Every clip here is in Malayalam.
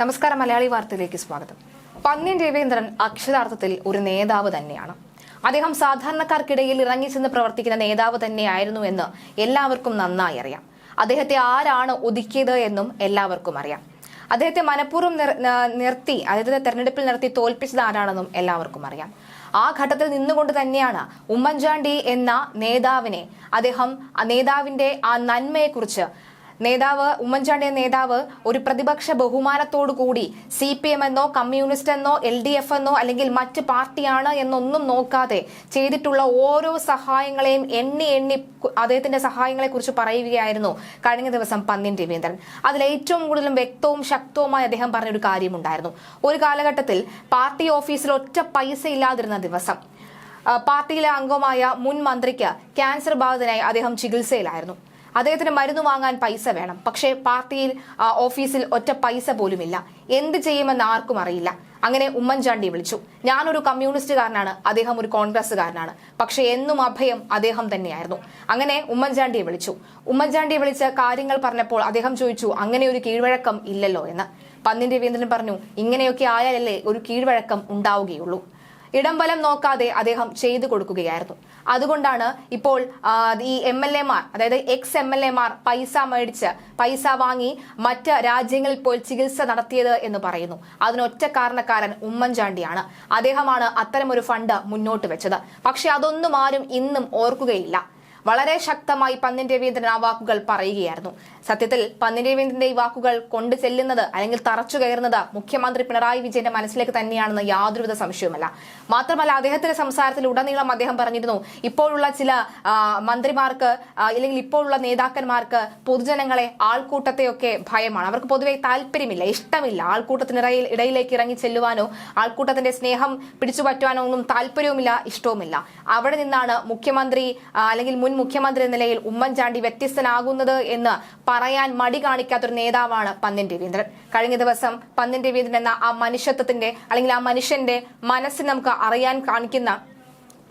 നമസ്കാരം മലയാളി വാർത്തയിലേക്ക് സ്വാഗതം. പന്ന്യൻ രവീന്ദ്രൻ അക്ഷരാർത്ഥത്തിൽ ഒരു നേതാവ് തന്നെയാണ്. അദ്ദേഹം സാധാരണക്കാർക്കിടയിൽ ഇറങ്ങിച്ചെന്ന് പ്രവർത്തിക്കുന്ന നേതാവ് തന്നെയായിരുന്നു എന്ന് എല്ലാവർക്കും നന്നായി അറിയാം. അദ്ദേഹത്തെ ആരാണ് ഒതുക്കിയത് എന്നും എല്ലാവർക്കും അറിയാം. അദ്ദേഹത്തെ മനഃപൂർവം നിർത്തി അദ്ദേഹത്തെ തെരഞ്ഞെടുപ്പിൽ നിർത്തി തോൽപ്പിച്ചത് ആരാണെന്നും എല്ലാവർക്കും അറിയാം. ആ ഘട്ടത്തിൽ നിന്നുകൊണ്ട് തന്നെയാണ് ഉമ്മൻചാണ്ടി എന്ന നേതാവിനെ അദ്ദേഹം നേതാവിന്റെ ആ നന്മയെക്കുറിച്ച് നേതാവ് ഉമ്മൻചാണ്ടി നേതാവ് ഒരു പ്രതിപക്ഷ ബഹുമാനത്തോടു കൂടി സി പി എം എന്നോ കമ്മ്യൂണിസ്റ്റ് എന്നോ എൽ ഡി എഫ് എന്നോ അല്ലെങ്കിൽ മറ്റ് പാർട്ടിയാണ് എന്നൊന്നും നോക്കാതെ ചെയ്തിട്ടുള്ള ഓരോ സഹായങ്ങളെയും എണ്ണി എണ്ണി അദ്ദേഹത്തിന്റെ സഹായങ്ങളെ കുറിച്ച് പറയുകയായിരുന്നു കഴിഞ്ഞ ദിവസം പന്നിൻ രവീന്ദ്രൻ. അതിൽ ഏറ്റവും കൂടുതലും വ്യക്തവും ശക്തവുമായി അദ്ദേഹം പറഞ്ഞൊരു കാര്യമുണ്ടായിരുന്നു. ഒരു കാലഘട്ടത്തിൽ പാർട്ടി ഓഫീസിൽ ഒറ്റ പൈസ ഇല്ലാതിരുന്ന ദിവസം പാർട്ടിയിലെ അംഗമായ മുൻ മന്ത്രിക്ക് ക്യാൻസർ ബാധിതനായി അദ്ദേഹം ചികിത്സയിലായിരുന്നു. അദ്ദേഹത്തിന് മരുന്ന് വാങ്ങാൻ പൈസ വേണം. പക്ഷേ പാർട്ടിയിൽ ഓഫീസിൽ ഒറ്റ പൈസ പോലുമില്ല. എന്ത് ചെയ്യുമെന്ന് ആർക്കും അറിയില്ല. അങ്ങനെ ഉമ്മൻചാണ്ടി വിളിച്ചു. ഞാനൊരു കമ്മ്യൂണിസ്റ്റുകാരനാണ്. അദ്ദേഹം ഒരു കോൺഗ്രസ്സുകാരനാണ്. പക്ഷേ എന്നും അഭയം അദ്ദേഹം തന്നെയായിരുന്നു. അങ്ങനെ ഉമ്മൻചാണ്ടിയെ വിളിച്ചു. ഉമ്മൻചാണ്ടിയെ വിളിച്ച് കാര്യങ്ങൾ പറഞ്ഞപ്പോൾ അദ്ദേഹം ചോദിച്ചു അങ്ങനെ ഒരു കീഴ്വഴക്കം ഇല്ലല്ലോ എന്ന്. പന്നിൻ രവീന്ദ്രൻ പറഞ്ഞു ഇങ്ങനെയൊക്കെ ആയാലല്ലേ ഒരു കീഴ്വഴക്കം ഉണ്ടാവുകയുള്ളൂ. ഇടംബലം നോക്കാതെ അദ്ദേഹം ചെയ്തു കൊടുക്കുകയായിരുന്നു. അതുകൊണ്ടാണ് ഇപ്പോൾ ഈ എം എൽ എമാർ അതായത് എക്സ് എം എൽ എമാർ പൈസ മേടിച്ച് പൈസ വാങ്ങി മറ്റ് രാജ്യങ്ങളിൽ പോയി ചികിത്സ നടത്തിയത് എന്ന് പറയുന്നു. അതിനൊറ്റ കാരണക്കാരൻ ഉമ്മൻചാണ്ടിയാണ്. അദ്ദേഹമാണ് അത്തരമൊരു ഫണ്ട് മുന്നോട്ട് വെച്ചത്. പക്ഷെ അതൊന്നും ആരും ഇന്നും ഓർക്കുകയില്ല. വളരെ ശക്തമായി പന്നിൻ രവീന്ദ്രൻ ആ വാക്കുകൾ പറയുകയായിരുന്നു. സത്യത്തിൽ പന്നിൻ രവീന്ദ്രന്റെ ഈ വാക്കുകൾ കൊണ്ടു ചെല്ലുന്നത് അല്ലെങ്കിൽ തറച്ചു കയറുന്നത് മുഖ്യമന്ത്രി പിണറായി വിജയന്റെ മനസ്സിലേക്ക് തന്നെയാണെന്ന് യാതൊരുവിധ സംശയവുമല്ല. മാത്രമല്ല അദ്ദേഹത്തിന്റെ സംസാരത്തിൽ ഉടനീളം അദ്ദേഹം പറഞ്ഞിരുന്നു ഇപ്പോഴുള്ള ചില മന്ത്രിമാർക്ക് അല്ലെങ്കിൽ ഇപ്പോഴുള്ള നേതാക്കന്മാർക്ക് പൊതുജനങ്ങളെ ആൾക്കൂട്ടത്തെയൊക്കെ ഭയമാണ്. അവർക്ക് പൊതുവെ താല്പര്യമില്ല ഇഷ്ടമില്ല. ആൾക്കൂട്ടത്തിനിടയിൽ ഇടയിലേക്ക് ഇറങ്ങി ചെല്ലുവാനോ ആൾക്കൂട്ടത്തിന്റെ സ്നേഹം പിടിച്ചു പറ്റുവാനോ ഒന്നും താല്പര്യവുമില്ല ഇഷ്ടവുമില്ല. അവിടെ നിന്നാണ് മുഖ്യമന്ത്രി അല്ലെങ്കിൽ മുൻ മുഖ്യമന്ത്രി എന്ന നിലയിൽ ഉമ്മൻചാണ്ടി വ്യത്യസ്തനാകുന്നത് എന്ന് പറയാൻ മടി കാണിക്കാത്തൊരു നേതാവാണ് പന്നിൻ രവീന്ദ്രൻ. കഴിഞ്ഞ ദിവസം പന്നിൻ രവീന്ദ്രൻ എന്ന ആ മനുഷ്യത്വത്തിന്റെ അല്ലെങ്കിൽ ആ മനുഷ്യന്റെ മനസ്സ് നമുക്ക് അറിയാൻ കാണിക്കുന്ന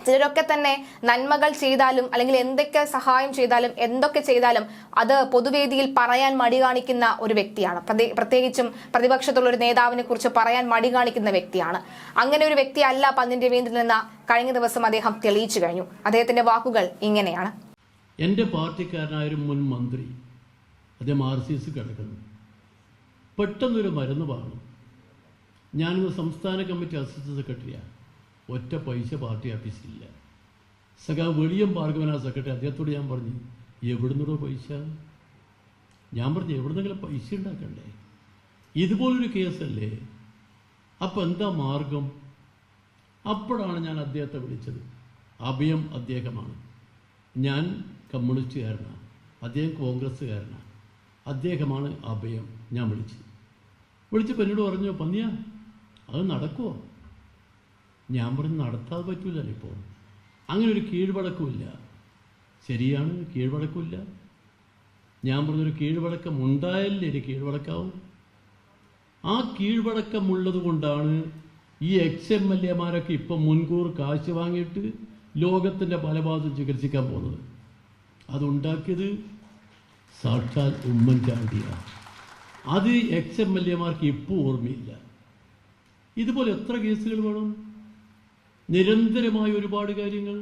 ചിലരൊക്കെ തന്നെ നന്മകൾ ചെയ്താലും അല്ലെങ്കിൽ എന്തൊക്കെ സഹായം ചെയ്താലും എന്തൊക്കെ ചെയ്താലും അത് പൊതുവേദിയിൽ പറയാൻ മടി കാണിക്കുന്ന ഒരു വ്യക്തിയാണ്. പ്രതി- പ്രത്യേകിച്ചും പ്രതിപക്ഷത്തുള്ള ഒരു നേതാവിനെ കുറിച്ച് പറയാൻ മടി കാണിക്കുന്ന വ്യക്തിയാണ്. അങ്ങനെ ഒരു വ്യക്തി അല്ല പന്നിൻ രവീന്ദ്രൻ എന്ന കഴിഞ്ഞ ദിവസം അദ്ദേഹം തെളിയിച്ചു കഴിഞ്ഞു. അദ്ദേഹത്തിന്റെ വാക്കുകൾ ഇങ്ങനെയാണ്. എന്റെ പാർട്ടിക്കാരനായ ഒരു മുൻ മന്ത്രി അദ്ദേഹം ആർ സി എസ് കിടക്കുന്നു. പെട്ടെന്നൊരു മരുന്ന് വാങ്ങും. ഞാനിന്ന് സംസ്ഥാന കമ്മിറ്റി അസിസ്റ്റന്റ് സെക്രട്ടറിയാണ്. ഒറ്റ പൈസ പാർട്ടി ഓഫീസിലില്ല സഖാ വെളിയം ഭാർഗവനാ സെക്രട്ടറി അദ്ദേഹത്തോട് ഞാൻ പറഞ്ഞു എവിടുന്നുള്ള പൈസ? ഞാൻ പറഞ്ഞു എവിടുന്നെങ്കിലും പൈസ ഉണ്ടാക്കണ്ടേ? ഇതുപോലൊരു കേസല്ലേ? അപ്പം എന്താ മാർഗം? അപ്പോഴാണ് ഞാൻ അദ്ദേഹത്തെ വിളിച്ചത്. അഭയം അദ്ദേഹമാണ്. ഞാൻ കമ്മ്യൂണിസ്റ്റുകാരനാണ് അദ്ദേഹം കോൺഗ്രസ്സുകാരനാണ് അദ്ദേഹമാണ് അഭയം. ഞാൻ വിളിച്ചത് വിളിച്ചപ്പോൾ എന്നോട് പറഞ്ഞു പന്നിയ അത് നടക്കുമോ ഞാൻ പറഞ്ഞു നടത്താതെ പറ്റൂലല്ലോ ഇപ്പോൾ അങ്ങനെ ഒരു കീഴ്വഴക്കമില്ല ശരിയാണ് കീഴ്വഴക്കമില്ല ഞാൻ പറഞ്ഞൊരു കീഴ്വഴക്കം ഉണ്ടായല്ലേ ഒരു കീഴ്വഴക്കാവും? ആ കീഴ്വഴക്കമുള്ളത് കൊണ്ടാണ് ഈ എക്സ് എം എൽ എമാരൊക്കെ ഇപ്പം മുൻകൂർ കാശ് വാങ്ങിയിട്ട് ലോകത്തിന്റെ പല ഭാഗത്തും ചികിത്സിക്കാൻ പോകുന്നത്. അതുണ്ടാക്കിയത് സാക്ഷാൽ ഉമ്മൻചാണ്ടിയാണ് അത് എക്സ് എം എൽ എമാർക്ക് ഇപ്പോൾ ഓർമ്മയില്ല. ഇതുപോലെ എത്ര കേസുകൾ വേണം? നിരന്തരമായ ഒരുപാട് കാര്യങ്ങൾ.